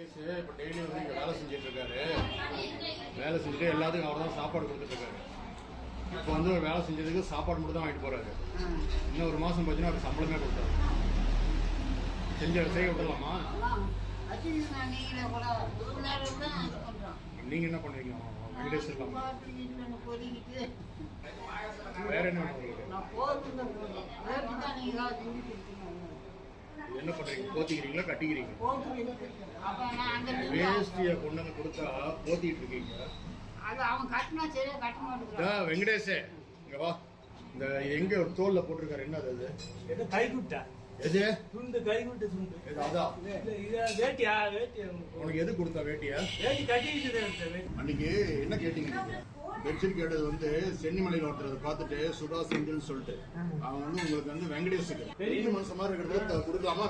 இப்போ டெய்லி வந்து இங்கே வேலை செஞ்சுட்டு இருக்காரு வேலை செஞ்சுட்டு எல்லாத்துக்கும் அவர் தான் சாப்பாடு கொடுத்துட்டு இருக்காரு இப்போ வந்து ஒரு வேலை செஞ்சதுக்கு சாப்பாடு மட்டும் தான் வாங்கிட்டு போறாரு. இன்னும் ஒரு மாசம் போச்சுன்னா அவர் சம்பளமே கொடுத்தாரு. செஞ்ச செய்ய விடலாமா நீங்க என்ன பண்ணுவீங்க? வெங்கடேஷ் வேற என்ன என்ன பண்றீங்க? போத்திக்கிறீங்களா கட்டிக்கிறீங்க வேஷ்டியை கொண்டு வந்து கொடுத்தா போத்திட்டு இருக்கீங்க. அது அவன் கட்டினா சரியா கட்ட டா, மாட்டேங்கிறான் வெங்கடேஷே இங்க வா. இந்த எங்க ஒரு தோல்ல போட்டிருக்காரு. என்ன அது? இது கைகுட்டா எது? துண்டு கைகுட்டு துண்டு. இது அதான் வேட்டியா? வேட்டி உனக்கு எது கொடுத்தா வேட்டியா? வேட்டி வேட்டி. அன்னைக்கு என்ன கேட்டீங்க? பெட்ஷீட் கேட்டது வந்து சென்னிமலையில் ஒருத்தர் பார்த்துட்டு சுடா செந்தில் சொல்லிட்டு. அவன் வந்து உங்களுக்கு வந்து வெங்கடேஷுக்கு. பெரிய மனுஷன் மாதிரி இருக்கிறது கொடுக்கலாமா.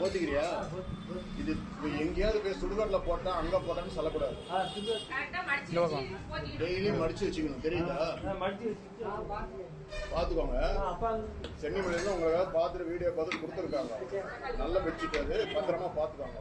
போத்திக்கிறியா. இது இப்ப எங்கேயாவது போய் சுடுகாட்டில் போட்டா அங்க போட்டான்னு சொல்லக்கூடாது. ஆ, துண்டு. டெய்லி மடிச்சு வச்சுக்கணும் தெரியுதா. பாத்துக்கோங்க. ஆ, அப்பா சென்னிமலையில உங்களுக்காக பார்த்துட்டு வீடியோ பார்த்துட்டு கொடுத்துருக்காங்க. நல்ல பெட்ஷீட் அது. பத்திரமா பாத்துக்கோங்க.